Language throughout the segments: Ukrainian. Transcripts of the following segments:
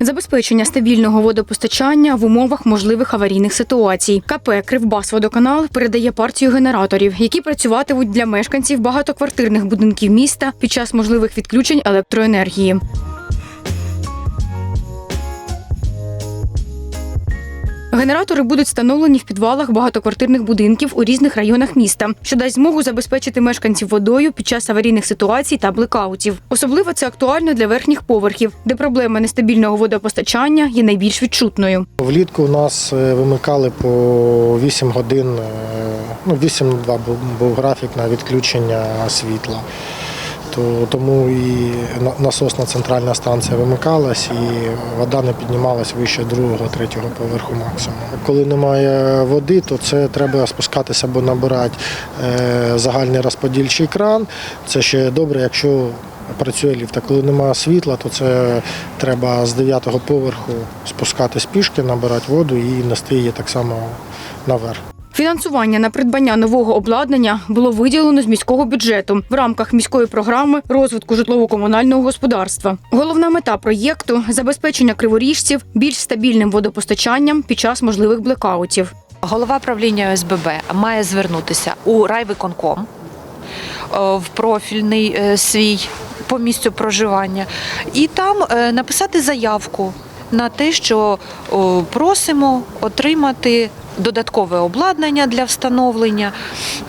Забезпечення стабільного водопостачання в умовах можливих аварійних ситуацій. КП Кривбасводоканал передає партію генераторів, які працюватимуть для мешканців багатоквартирних будинків міста під час можливих відключень електроенергії. Генератори будуть встановлені в підвалах багатоквартирних будинків у різних районах міста, що дасть змогу забезпечити мешканців водою під час аварійних ситуацій та блекаутів. Особливо це актуально для верхніх поверхів, де проблема нестабільного водопостачання є найбільш відчутною. Влітку у нас е, вимикали по 8 годин, е, ну 8 на 2 був, був графік на відключення світла. То, тому і насосна центральна станція вимикалась і вода не піднімалась вище другого, третього поверху максимум. Коли немає води, то це треба спускатися або набирати е, загальний розподільчий кран. Це ще добре, якщо працює ліфт. А коли немає світла, то це треба з 9-го поверху спускатись пішки, набирати воду і нести її так само наверх. Фінансування на придбання нового обладнання було виділено з міського бюджету в рамках міської програми розвитку житлово-комунального господарства. Головна мета проєкту забезпечення криворіжців більш стабільним водопостачанням під час можливих блекаутів. Голова правління ОСББ має звернутися у райвиконком е, в профільний е, свій по місцю проживання і там е, написати заявку на те, що просимо отримати. Додаткове обладнання для встановлення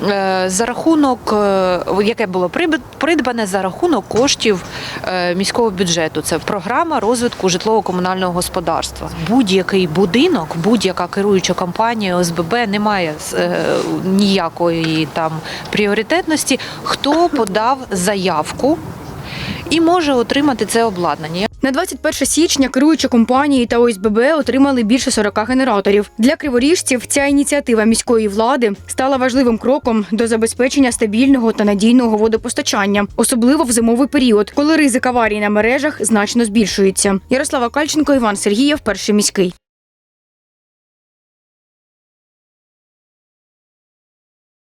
е, за рахунок, е, яке було придбане за рахунок коштів е, міського бюджету. Це програма розвитку житлово-комунального господарства. Будь-який будинок, будь-яка керуюча компанія ОСББ не має ніякої там пріоритетності. Хто подав заявку і може отримати це обладнання. На 21 січня керуючі компанії та ОСББ отримали більше 40 генераторів. Для криворіжців ця ініціатива міської влади стала важливим кроком до забезпечення стабільного та надійного водопостачання, особливо в зимовий період, коли ризик аварій на мережах значно збільшується. Ярослава Кальченко, Іван Сергієв, перший міський.